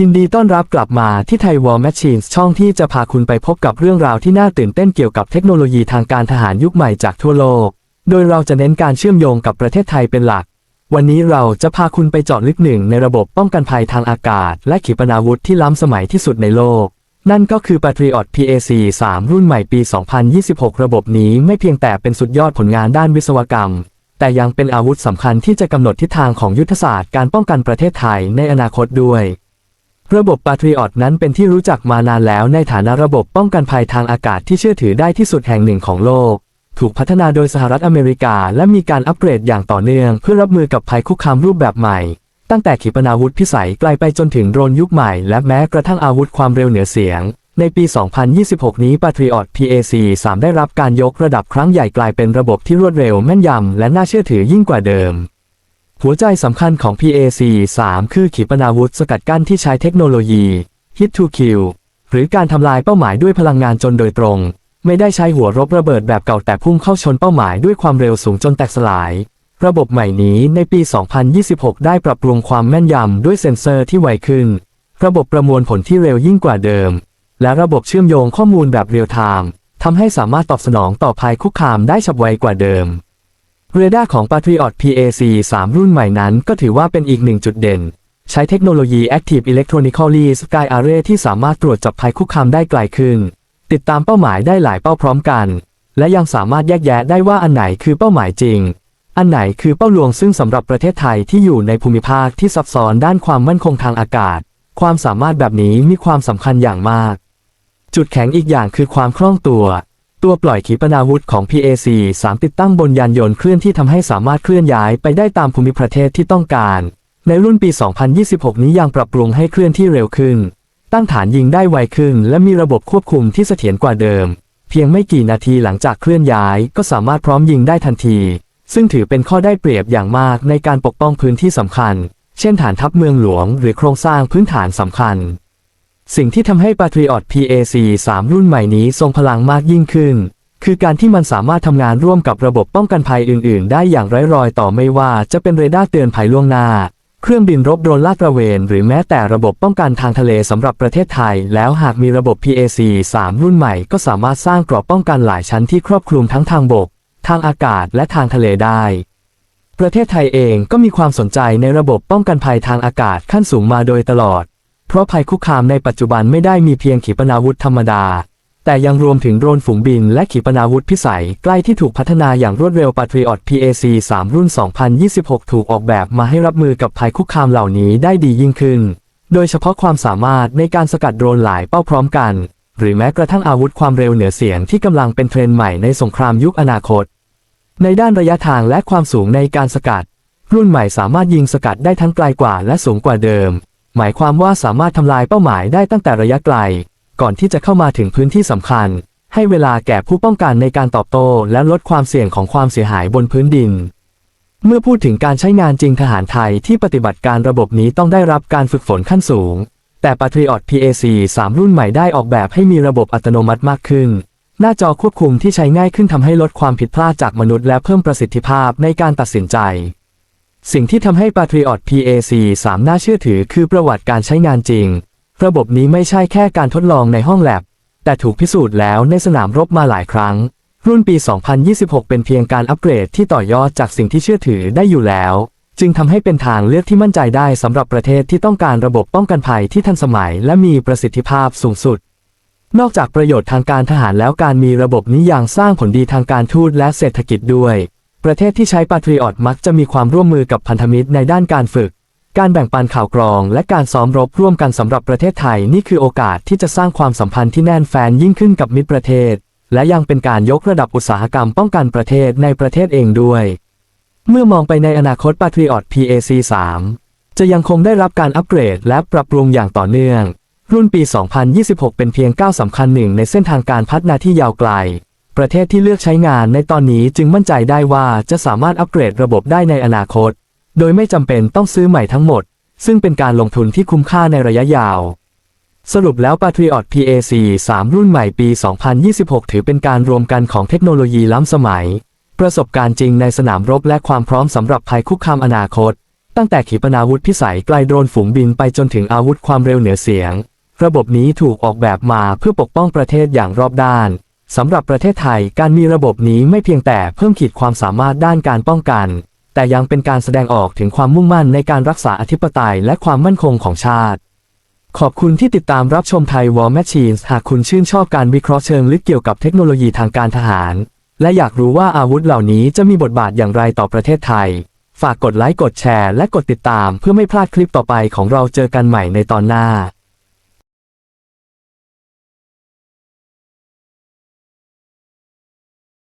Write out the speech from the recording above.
ยินดีต้อนรับกลับมาที่ไทยวอลแมชชีนช่องที่จะพาคุณไปพบกับเรื่องราวที่น่าตื่นเต้นเกี่ยวกับเทคโนโลยีทางการทหารยุคใหม่จากทั่วโลก โดยเราจะเน้นการเชื่อมโยงกับประเทศไทยเป็นหลัก วันนี้เราจะพาคุณไปเจาะลึกหนึ่งในระบบป้องกันภัยทางอากาศ และขีปนาวุธที่ล้ำสมัยที่สุดในโลก นั่นก็คือ Patriot PAC 3 รุ่นใหม่ปี 2026 ระบบนี้ไม่เพียงแต่เป็นสุดยอดผลงานด้านวิศวกรรมแต่ยังเป็นอาวุธสำคัญที่จะกำหนดทิศทางของยุทธศาสตร์การป้องกันประเทศไทยในอนาคตด้วย ระบบ Patriot นั้นเป็นที่รู้จักมานานแล้วในฐานะระบบป้องกันภัยทางอากาศที่เชื่อถือได้ที่สุดแห่งหนึ่งของโลก ถูกพัฒนาโดยสหรัฐอเมริกา และมีการอัปเกรดอย่างต่อเนื่อง เพื่อรับมือกับภัยคุกคามรูปแบบใหม่ ตั้งแต่ขีปนาวุธพิสัยไกลไปจนถึงโดรนยุคใหม่ และแม้กระทั่งอาวุธความเร็วเหนือเสียง ในปี 2026 นี้ Patriot PAC 3 ได้รับการยกระดับครั้งใหญ่กลายเป็นระบบที่รวดเร็วแม่นยำและน่าเชื่อถือยิ่งกว่าเดิม หัวใจสำคัญของ PAC 3คือขีปนาวุธสกัดกั้นที่ใช้เทคโนโลยี Hit to Kill หรือการทำลายเป้าหมายด้วยพลังงานจนโดยตรง ไม่ได้ใช้หัวรบระเบิดแบบเก่าแต่พุ่งเข้าชนเป้าหมายด้วยความเร็วสูงจนแตกสลาย ระบบใหม่นี้ในปี 2026 ได้ปรับปรุงความแม่นยำด้วยเซ็นเซอร์ที่ไวขึ้น ระบบประมวลผลที่เร็วยิ่งกว่าเดิม และระบบเชื่อมโยงข้อมูลแบบเรียลไทม์ทำให้สามารถตอบสนองต่อภัยคุกคามได้ฉับไวกว่าเดิม เรดาร์ของ Patriot PAC 3 รุ่นใหม่นั้นก็ถือว่าเป็นอีกหนึ่งจุดเด่น ใช้เทคโนโลยี Active Electronically Sky Array ที่สามารถตรวจจับภัยคุกคามได้ไกลขึ้น ติดตามเป้าหมายได้หลายเป้าพร้อมกัน และยังสามารถแยกแยะได้ว่าอันไหนคือเป้าหมายจริง อันไหนคือเป้าลวงซึ่งสำหรับประเทศไทยที่อยู่ในภูมิภาคที่ซับซ้อนด้านความมั่นคงทางอากาศ ความสามารถแบบนี้มีความสำคัญอย่างมาก จุดแข็งอีกอย่างคือความคล่องตัว ตัวปล่อยขีปนาวุธของ PAC 3 ติดตั้งบนยานยนต์เคลื่อนที่ทำให้สามารถเคลื่อนย้ายไปได้ตามภูมิประเทศที่ต้องการ ในรุ่นปี 2026 นี้ยังปรับปรุงให้เคลื่อนที่เร็วขึ้น ตั้งฐานยิงได้ไวขึ้น และมีระบบควบคุมที่เสถียรกว่าเดิม เพียงไม่กี่นาทีหลังจากเคลื่อนย้าย ก็สามารถพร้อมยิงได้ทันที ซึ่งถือเป็นข้อได้เปรียบอย่างมากในการปกป้องพื้นที่สำคัญ เช่นฐานทัพเมืองหลวง หรือโครงสร้างพื้นฐานสำคัญ สิ่งที่ทำให้ Patriot PAC 3 รุ่นใหม่นี้ทรงพลังมากยิ่งขึ้น คือการที่มันสามารถทำงานร่วมกับระบบป้องกันภัยอื่น ๆ ได้อย่างไร้รอยต่อไม่ว่าจะเป็นเรดาร์เตือนภัยล่วงหน้า เครื่องบินรบโดรนลาดตระเวน หรือแม้แต่ระบบป้องกันทางทะเลสำหรับประเทศไทย แล้วหากมีระบบ PAC 3 รุ่นใหม่ ก็สามารถสร้างกรอบป้องกันหลายชั้นที่ครอบคลุมทั้งทางบก ทางอากาศและทางทะเลได้ประเทศไทยเองก็มีความสนใจในระบบป้องกันภัยทางอากาศขั้นสูงมาโดยตลอด ราะภัยคุกคามในปัจจุบันไม่ได้มีเพียงขีปนาวุธธรรมดา แต่ยังรวมถึงโดรนฝูงบินและขีปนาวุธพิสัย ใกล้ที่ถูกพัฒนาอย่างรวดเร็ว Patriot PAC 3 รุ่น 2026 ถูกออกแบบมาให้รับมือกับภัยคุกคามเหล่านี้ได้ดียิ่งขึ้น โดยเฉพาะความสามารถในการสกัดโดรนหลายเป้าพร้อมกัน หรือแม้กระทั่งอาวุธความเร็วเหนือเสียงที่กำลังเป็นเทรนด์ใหม่ในสงครามยุคอนาคต ในด้านระยะทางและความสูงในการสกัด รุ่นใหม่สามารถยิงสกัดได้ทั้งไกลกว่าและสูงกว่าเดิม หมายความว่าสามารถทำลายเป้าหมายได้ตั้งแต่ระยะไกล ก่อนที่จะเข้ามาถึงพื้นที่สำคัญ ให้เวลาแก่ผู้ป้องกันในการตอบโต้และลดความเสี่ยงของความเสียหายบนพื้นดิน เมื่อพูดถึงการใช้งานจริงทหารไทยที่ปฏิบัติการระบบนี้ต้องได้รับการฝึกฝนขั้นสูง แต่ Patriot PAC 3 รุ่นใหม่ได้ออกแบบให้มีระบบอัตโนมัติมากขึ้น หน้าจอควบคุมที่ใช้ง่ายขึ้นทำให้ลดความผิดพลาดจากมนุษย์และเพิ่มประสิทธิภาพในการตัดสินใจ สิ่งที่ทำให้ Patriot PAC 3 น่าเชื่อถือคือประวัติการใช้งานจริง ระบบนี้ไม่ใช่แค่การทดลองในห้องแลบ แต่ถูกพิสูจน์แล้วในสนามรบมาหลายครั้ง รุ่นปี 2026 เป็นเพียงการอัปเกรดที่ต่อยอดจากสิ่งที่เชื่อถือได้อยู่แล้ว จึงทำให้เป็นทางเลือกที่มั่นใจได้สำหรับประเทศที่ต้องการระบบป้องกันภัยที่ทันสมัย และมีประสิทธิภาพสูงสุด นอกจากประโยชน์ทางการทหารแล้วการมีระบบนี้ยังสร้างผลดีทางการทูตและเศรษฐกิจด้วย ประเทศที่ใช้ Patriot มักจะมีความร่วมมือกับพันธมิตรในด้านการฝึก การแบ่งปันข่าวกรอง และการซ้อมรบร่วมกันสำหรับประเทศไทยนี่คือโอกาสที่จะสร้างความสัมพันธ์ที่แน่นแฟนยิ่งขึ้นกับมิตรประเทศ และยังเป็นการยกระดับอุตสาหกรรมป้องกันประเทศในประเทศเองด้วย เมื่อมองไปในอนาคต Patriot PAC 3จะยังคงได้รับการอัปเกรดและปรับปรุงอย่างต่อเนื่อง รุ่นปี 2026 เป็นเพียงก้าวสำคัญหนึ่งในเส้นทางการพัฒนาที่ยาวไกล ประเทศที่เลือกใช้งานในตอนนี้จึงมั่นใจได้ว่าจะสามารถอัปเกรดระบบได้ในอนาคต โดยไม่จำเป็นต้องซื้อใหม่ทั้งหมด ซึ่งเป็นการลงทุนที่คุ้มค่าในระยะยาว สรุปแล้ว Patriot PAC 3 รุ่นใหม่ปี 2026 ถือเป็นการรวมกันของเทคโนโลยีล้ำสมัย ประสบการณ์จริงในสนามรบและความพร้อมสำหรับภัยคุกคามอนาคต ตั้งแต่ขีปนาวุธพิสัยไกลโดรนฝูงบินไปจนถึงอาวุธความเร็วเหนือเสียง ระบบนี้ถูกออกแบบมาเพื่อปกป้องประเทศอย่างรอบด้าน สำหรับประเทศไทยการมีระบบนี้ไม่เพียงแต่เพิ่มขีดความสามารถด้านการป้องกัน แต่ยังเป็นการแสดงออกถึงความมุ่งมั่นในการรักษาอธิปไตยและความมั่นคงของชาติ ขอบคุณที่ติดตามรับชมไทย War Machines หากคุณชื่นชอบการวิเคราะห์เชิงลึกเกี่ยวกับเทคโนโลยีทางการทหาร และอยากรู้ว่าอาวุธเหล่านี้จะมีบทบาทอย่างไรต่อประเทศไทย ฝากกดไลค์กดแชร์ และกดติดตามเพื่อไม่พลาดคลิปต่อไปของเราเจอกันใหม่ในตอนหน้า